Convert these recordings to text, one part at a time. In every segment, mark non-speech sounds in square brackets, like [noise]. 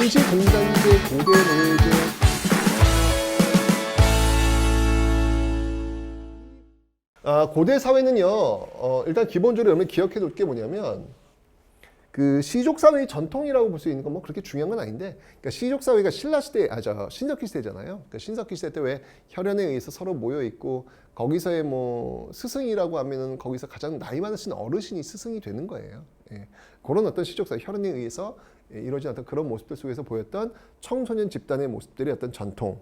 원시 공단제 고대 노예제 아, 고대 사회는요, 어, 일단 기본적으로 여러분 기억해 둘 게 뭐냐면, 그 시족 사회의 전통이라고 볼 수 있는 건 뭐 그렇게 중요한 건 아닌데, 그러니까 시족 사회가 신라 시대, 아, 저 신석기 시대잖아요. 그러니까 신석기 시대 때 왜 혈연에 의해서 서로 모여 있고, 거기서의 뭐 스승이라고 하면은 거기서 가장 나이 많으신 어르신이 스승이 되는 거예요. 예. 그런 어떤 시족 사회, 혈연에 의해서 예, 이루어진 어떤 그런 모습들 속에서 보였던 청소년 집단의 모습들이 어떤 전통,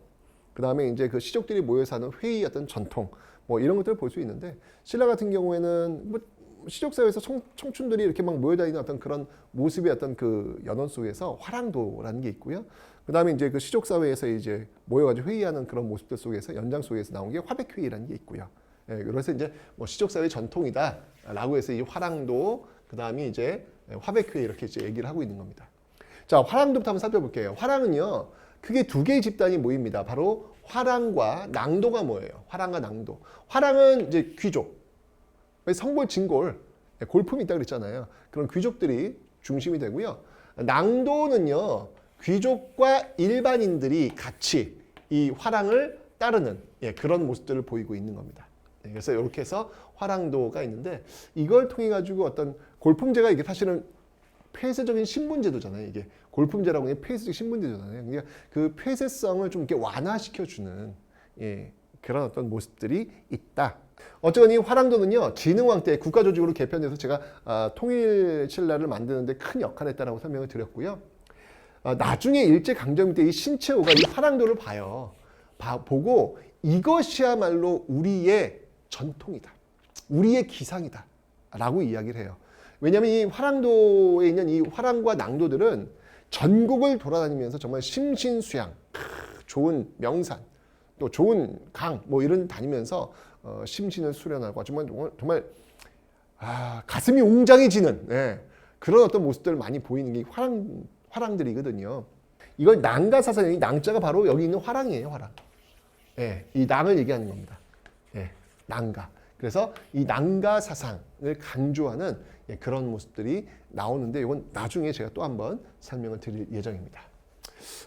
그 다음에 이제 그 시족들이 모여 사는 회의 어떤 전통, 뭐 이런 것들을 볼 수 있는데 신라 같은 경우에는 뭐 시족 사회에서 청, 청춘들이 이렇게 막 모여다니는 어떤 그런 모습의 어떤 그 연원 속에서 화랑도라는 게 있고요. 그 다음에 이제 그 시족 사회에서 이제 모여가지고 회의하는 그런 모습들 속에서 연장 속에서 나온 게 화백회의라는 게 있고요. 예, 그래서 이제 뭐 시족 사회 전통이다라고 해서 이 화랑도 그 다음에 이제 화백회의 이렇게 이제 얘기를 하고 있는 겁니다. 자, 화랑도부터 한번 살펴볼게요. 화랑은요, 크게 두 개의 집단이 모입니다. 바로 화랑과 낭도가 뭐예요? 화랑과 낭도. 화랑은 이제 귀족, 성골, 진골, 네, 골품이 있다 그랬잖아요. 그런 귀족들이 중심이 되고요. 낭도는요, 귀족과 일반인들이 같이 이 화랑을 따르는 예, 그런 모습들을 보이고 있는 겁니다. 네, 그래서 이렇게 해서 화랑도가 있는데 이걸 통해 가지고 어떤 골품제가 이게 사실은 폐쇄적인 신분제도잖아요. 이게 골품제라고 하는 게 폐쇄적 신분제도잖아요. 그러니까 그 폐쇄성을 좀 이렇게 완화시켜 주는 예, 그런 어떤 모습들이 있다. 어쨌건 이 화랑도는요 진흥왕 때 국가조직으로 개편돼서 제가 아, 통일 신라를 만드는데 큰 역할을 했다라고 설명을 드렸고요. 아, 나중에 일제 강점기 때 이 신채호가 이 화랑도를 봐요. 봐, 보고 이것이야말로 우리의 전통이다. 우리의 기상이다. 라고 이야기를 해요. 왜냐하면 이 화랑도에 있는 이 화랑과 낭도들은 전국을 돌아다니면서 정말 심신수양, 크, 좋은 명산, 또 좋은 강, 뭐 이런 다니면서 어, 심신을 수련하고 정말 정말, 아, 가슴이 웅장해지는 예, 그런 어떤 모습들을 많이 보이는 게 화랑 화랑들이거든요. 이걸 낭가 사상이 낭자가 바로 여기 있는 화랑이에요, 화랑. 예, 이 낭을 얘기하는 겁니다. 예, 낭가. 그래서 이 낭가 사상을 강조하는 예, 그런 모습들이 나오는데 이건 나중에 제가 또 한번 설명을 드릴 예정입니다.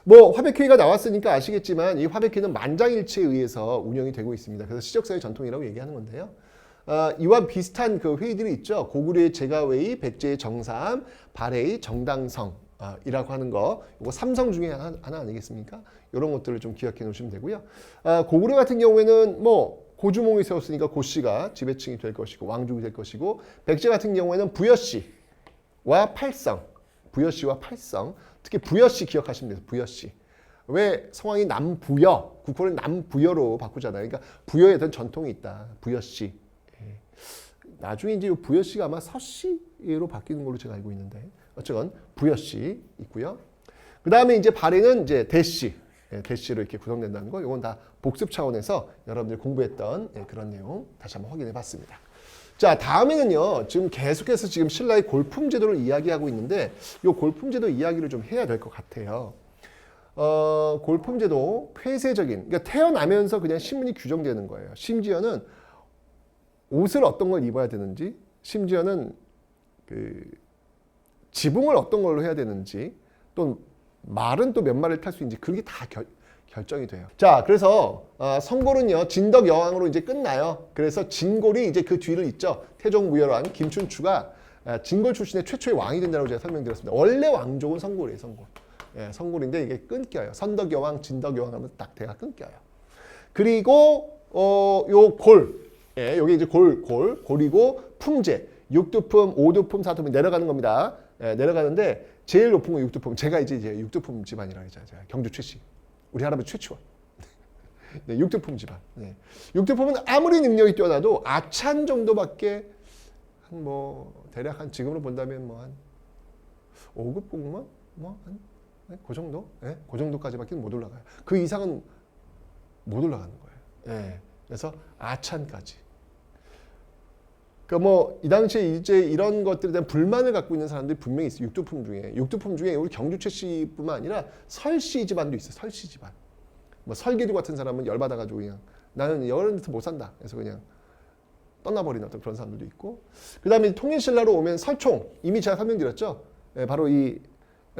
뭐 화백회의가 나왔으니까 아시겠지만 이 화백회의는 만장일치에 의해서 운영이 되고 있습니다. 그래서 시적사회 전통이라고 얘기하는 건데요. 어, 이와 비슷한 그 회의들이 있죠. 고구려의 제가회의, 백제의 정삼, 발해의 정당성. 아, 이라고 하는 거, 이거 삼성 중에 하나, 하나 아니겠습니까? 이런 것들을 좀 기억해 놓으시면 되고요. 아, 고구려 같은 경우에는 뭐 고주몽이 세웠으니까 고씨가 지배층이 될 것이고 왕족이 될 것이고 백제 같은 경우에는 부여씨와 팔성, 부여씨와 팔성, 특히 부여씨 기억하시면 돼요. 부여씨. 왜 성왕이 남부여, 국호를 남부여로 바꾸잖아요. 그러니까 부여에 대한 전통이 있다. 부여씨. 예. 나중에 이제 부여씨가 아마 서씨로 바뀌는 걸로 제가 알고 있는데 어쨌건 부여씨 있고요. 그 다음에 이제 발해는 이제 대씨. 예, 대시로 이렇게 구성된다는 거, 이건 다 복습 차원에서 여러분들이 공부했던 예, 그런 내용 다시 한번 확인해 봤습니다. 자, 다음에는요, 지금 계속해서 지금 신라의 골품 제도를 이야기하고 있는데, 이 골품 제도 이야기를 좀 해야 될 것 같아요. 어, 골품 제도 폐쇄적인, 그러니까 태어나면서 그냥 신분이 규정되는 거예요. 심지어는 옷을 어떤 걸 입어야 되는지, 심지어는 그 지붕을 어떤 걸로 해야 되는지, 또 말은 또몇 마리를 탈수 있는지 그게 다 결, 결정이 돼요. 자, 그래서 어, 성골은요 진덕 여왕으로 이제 끝나요. 그래서 진골이 이제 그 뒤를 잇죠. 태종 무열왕 김춘추가 어, 진골 출신의 최초의 왕이 된다고 제가 설명드렸습니다. 원래 왕족은 성골이에요, 성골. 예, 성골인데 이게 끊겨요. 선덕 여왕, 진덕 여왕 하면 딱 대가 끊겨요. 그리고 어, 요 골, 예, 여기 이제 골, 골, 골이고 품제, 육두품, 오두품, 사두품 내려가는 겁니다. 예, 내려가는데 제일 높은 건 육두품. 제가 이제, 이제 육두품 집안이라 그러죠. 제가 경주 최씨. 우리 할아버지 최치원. [laughs] 네, 육두품 집안. 네. 육두품은 아무리 능력이 뛰어나도 아찬 정도밖에 한 뭐 대략 한 지금으로 본다면 뭐 한 5급 공무원 뭐한 네? 그 정도? 네? 그 정도까지밖에 못 올라가요. 그 이상은 못 올라가는 거예요. 네. 그래서 아찬까지. 그러니까 뭐 이 당시에 이제 이런 것들에 대한 불만을 갖고 있는 사람들이 분명히 있어요. 육두품 중에. 육두품 중에 우리 경주최 씨뿐만 아니라 설씨 집안도 있어요. 설씨 집안. 뭐 설계도 같은 사람은 열받아가지고 그냥 나는 이런 데서 못 산다. 그래서 그냥 떠나버리는 어떤 그런 사람들도 있고. 그 다음에 통일신라로 오면 설총. 이미 제가 설명드렸죠. 예, 바로 이 어,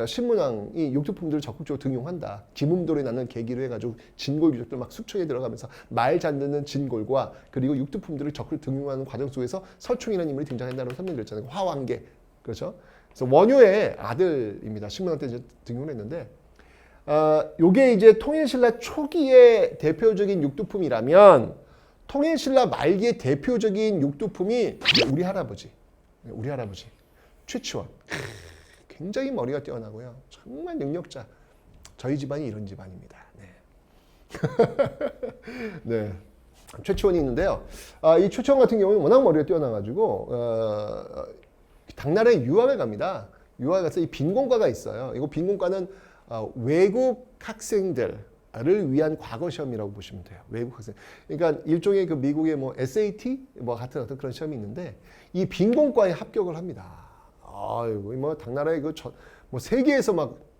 신문왕이 육두품들을 적극적으로 등용한다. 기문돌이 나는 계기로 해가지고 진골 유적들 막 숙청에 들어가면서 말잘 듣는 진골과 그리고 육두품들을 적극 등용하는 과정 속에서 설충이라는 인물이 등장한다고 설명드렸잖아요. 화왕계 그렇죠. 그래서 원효의 아들입니다. 신문왕 때 이제 등용을 했는데 어, 요게 이제 통일신라 초기의 대표적인 육두품이라면 통일신라 말기의 대표적인 육두품이 우리 할아버지, 네, 우리 할아버지 최치원. 굉장히 머리가 뛰어나고요. 정말 능력자. 저희 집안이 이런 집안입니다. 네. [laughs] 네. 최치원이 있는데요. 아, 이 최치원 같은 경우는 워낙 머리가 뛰어나가지고 어, 당나라에 유학을 갑니다. 유학 가서 이 빈곤과가 있어요. 이거 빈곤과는 어, 외국 학생들을 위한 과거 시험이라고 보시면 돼요. 외국 학생. 그러니까 일종의 그 미국의 뭐 SAT 뭐 같은 어떤 그런 시험이 있는데 이 빈곤과에 합격을 합니다. 아이고 뭐 당나라의 그뭐 세계에서 막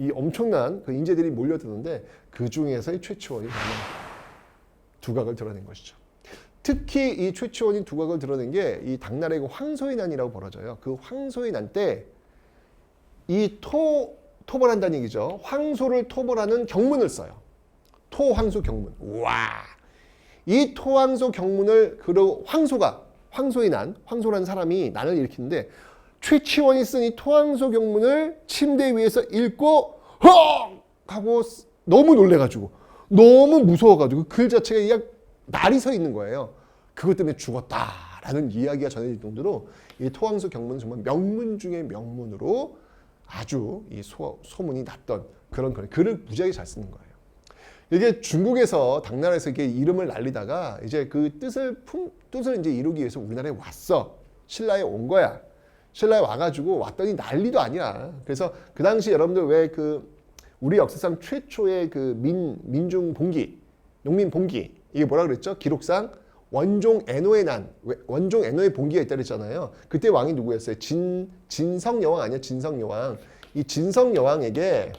이 엄청난 그 인재들이 몰려드는데 그 중에서 이 최치원이 정말 두각을 드러낸 것이죠. 특히 이 최치원이 두각을 드러낸 게 이 당나라의 그 황소의 난이라고 벌어져요. 그 황소의 난 때 이 토 토벌한다는 얘기죠. 황소를 토벌하는 경문을 써요. 토황소 경문. 와. 이 토황소 경문을 그리고 황소가 황소의 난, 황소라는 사람이 난을 일으키는데 최치원이 쓴 이 토황소 경문을 침대 위에서 읽고 헉 하고 너무 놀래가지고 너무 무서워가지고 글 자체가 그냥 날이 서 있는 거예요. 그것 때문에 죽었다라는 이야기가 전해질 정도로 이 토황소 경문은 정말 명문 중의 명문으로 아주 이 소, 소문이 났던 그런 글. 글을 무지하게 잘 쓰는 거예요. 이게 중국에서 당나라에서 이게 이름을 날리다가 이제 그 뜻을 품, 뜻을 이제 이루기 위해서 우리나라에 왔어. 신라에 온 거야. 신라에 와가지고 왔더니 난리도 아니야. 그래서 그 당시 여러분들 왜 그 우리 역사상 최초의 그 민, 민중 봉기, 농민 봉기, 이게 뭐라 그랬죠? 기록상 원종 애노의 난, 원종 애노의 봉기가 있다 그랬잖아요. 그때 왕이 누구였어요? 진, 진성 여왕 아니야? 진성 여왕. 이 진성 여왕에게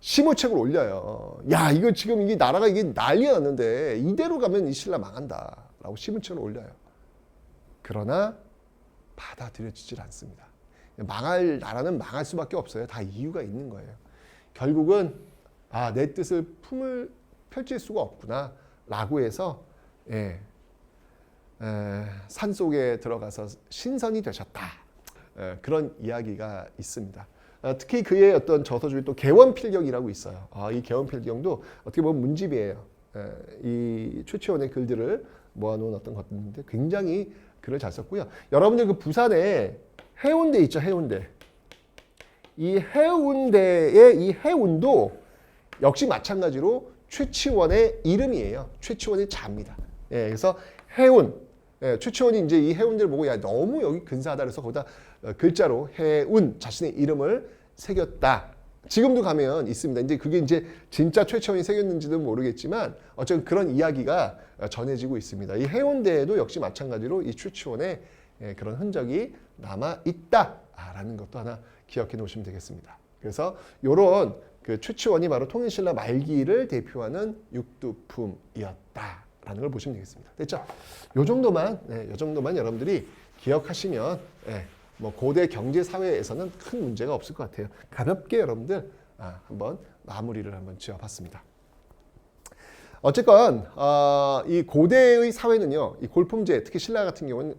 시무책을 올려요. 야, 이거 지금 이게 나라가 이게 난리가 났는데 이대로 가면 이 신라 망한다. 라고 시무책을 올려요. 그러나 받아들여지질 않습니다. 망할 나라는 망할 수밖에 없어요. 다 이유가 있는 거예요. 결국은 아, 내 뜻을 품을 펼칠 수가 없구나. 라고 해서 예, 에, 산 속에 들어가서 신선이 되셨다. 에, 그런 이야기가 있습니다. 아, 특히 그의 어떤 저서 중에 또 개원필경이라고 있어요. 아, 이 개원필경도 어떻게 보면 문집이에요. 에, 이 최치원의 글들을 모아놓은 어떤 것들인데 굉장히 글을 잘 썼고요. 여러분들 그 부산에 해운대 있죠, 해운대. 이 해운대의 이 해운도 역시 마찬가지로 최치원의 이름이에요. 최치원의 자입니다. 예, 그래서 해운. 예, 최치원이 이제 이 해운대를 보고 야 너무 여기 근사하다 그래서 거기다 어, 글자로 해운 자신의 이름을 새겼다. 지금도 가면 있습니다. 이제 그게 이제 진짜 최치원이 새겼는지는 모르겠지만 어쨌든 그런 이야기가 어, 전해지고 있습니다. 이 해운대에도 역시 마찬가지로 이 최치원의 예, 그런 흔적이 남아 있다라는 것도 하나 기억해 놓으시면 되겠습니다. 그래서 이런 그 최치원이 바로 통일신라 말기를 대표하는 육두품이었다라는 걸 보시면 되겠습니다. 됐죠? 요 정도만, 네, 요 정도만 여러분들이 기억하시면 네, 뭐 고대 경제 사회에서는 큰 문제가 없을 것 같아요. 가볍게 여러분들 아, 한번 마무리를 한번 지어봤습니다. 어쨌건 어, 이 고대의 사회는요, 이 골품제, 특히 신라 같은 경우는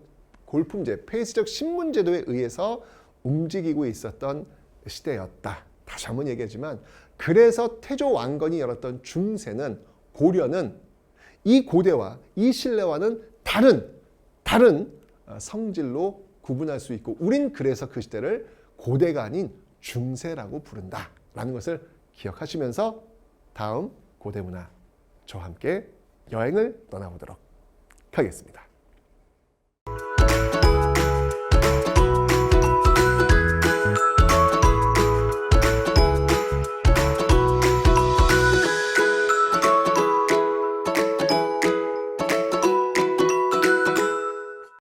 골품제, 폐쇄적 신문제도에 의해서 움직이고 있었던 시대였다. 다시 한번 얘기하지만 그래서 태조 왕건이 열었던 중세는 고려는 이 고대와 이 신라와는 다른 다른 어, 성질로 구분할 수 있고 우린 그래서 그 시대를 고대가 아닌 중세라고 부른다라는 것을 기억하시면서 다음 고대 문화 저와 함께 여행을 떠나보도록 하겠습니다.